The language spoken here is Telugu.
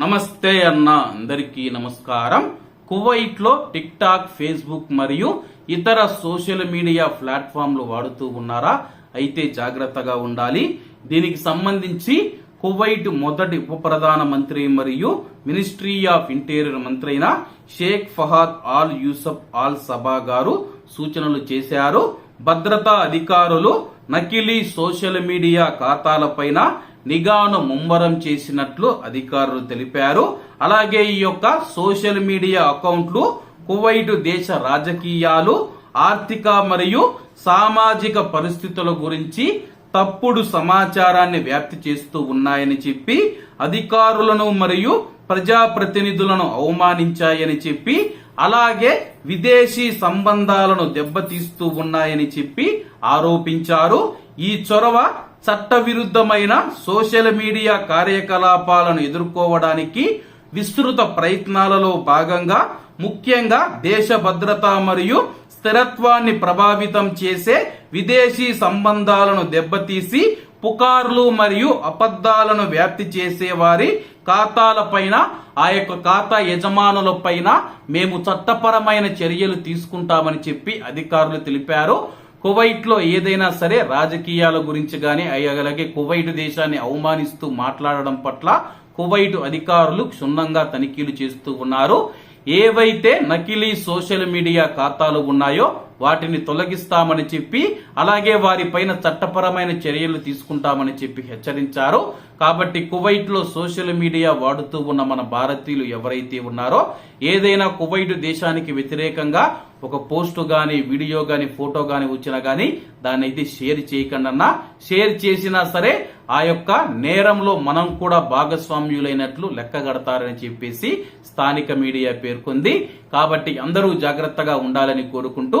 నమస్తే అన్న అందరికీ నమస్కారం. కువైట్లో టిక్ టాక్ ఫేస్బుక్ మరియు ఇతర సోషల్ మీడియా ప్లాట్ఫామ్లు వాడుతూ ఉన్నారా? అయితే జాగ్రత్తగా ఉండాలి. దీనికి సంబంధించి కువైట్ మొదటి ఉప ప్రధాన మంత్రి మరియు మినిస్ట్రీ ఆఫ్ ఇంటీరియర్ మంత్రి అయిన Sheikh Fahad Al Yousef Al Sabah గారు సూచనలు చేశారు. భద్రతా అధికారులు నకిలీ సోషల్ మీడియా ఖాతాలపైన నిఘాను ముమ్మరం చేసినట్లు అధికారులు తెలిపారు. అలాగే ఈ యొక్క సోషల్ మీడియా అకౌంట్లు కువైట్ దేశ రాజకీయాలు ఆర్థిక మరియు సామాజిక పరిస్థితుల గురించి తప్పుడు సమాచారాన్ని వ్యాప్తి చేస్తూ ఉన్నాయని చెప్పి అధికారులను మరియు ప్రజాప్రతినిధులను అవమానించాయని చెప్పి అలాగే విదేశీ సంబంధాలను దెబ్బతీస్తూ ఉన్నాయని చెప్పి ఆరోపించారు. ఈ చొరవ చట్టవిరుద్ధమైన సోషల్ మీడియా కార్యకలాపాలను ఎదుర్కోవడానికి విస్తృత ప్రయత్నాలలో భాగంగా ముఖ్యంగా దేశ భద్రత మరియు స్థిరత్వాన్ని ప్రభావితం చేసే విదేశీ సంబంధాలను దెబ్బతీసి పుకార్లు మరియు అబద్ధాలను వ్యాప్తి చేసే వారి ఖాతాలపైన ఆ యొక్క ఖాతా యజమానులపైన మేము చట్టపరమైన చర్యలు తీసుకుంటామని చెప్పి అధికారులు తెలిపారు. కువైట్లో ఏదైనా సరే రాజకీయాల గురించి కానీ అలాగే కువైట్ దేశాన్ని అవమానిస్తూ మాట్లాడడం పట్ల కువైట్ అధికారులు క్షుణ్ణంగా తనిఖీలు చేస్తూ ఉన్నారు. ఏవైతే నకిలీ సోషల్ మీడియా ఖాతాలు ఉన్నాయో వాటిని తొలగిస్తామని చెప్పి అలాగే వారిపైన చట్టపరమైన చర్యలు తీసుకుంటామని చెప్పి హెచ్చరించారు. కాబట్టి కువైట్లో సోషల్ మీడియా వాడుతూ ఉన్న మన భారతీయులు ఎవరైతే ఉన్నారో ఏదైనా కువైట్ దేశానికి వ్యతిరేకంగా ఒక పోస్ట్ గాని వీడియో గాని ఫోటో గాని వచ్చినా గాని దాన్ని అయితే షేర్ చేయకుండా షేర్ చేసినా సరే ఆ యొక్క నేరంలో మనం కూడా భాగస్వామ్యులైనట్లు లెక్కగడతారని చెప్పేసి స్థానిక మీడియా పేర్కొంది. కాబట్టి అందరూ జాగ్రత్తగా ఉండాలని కోరుకుంటూ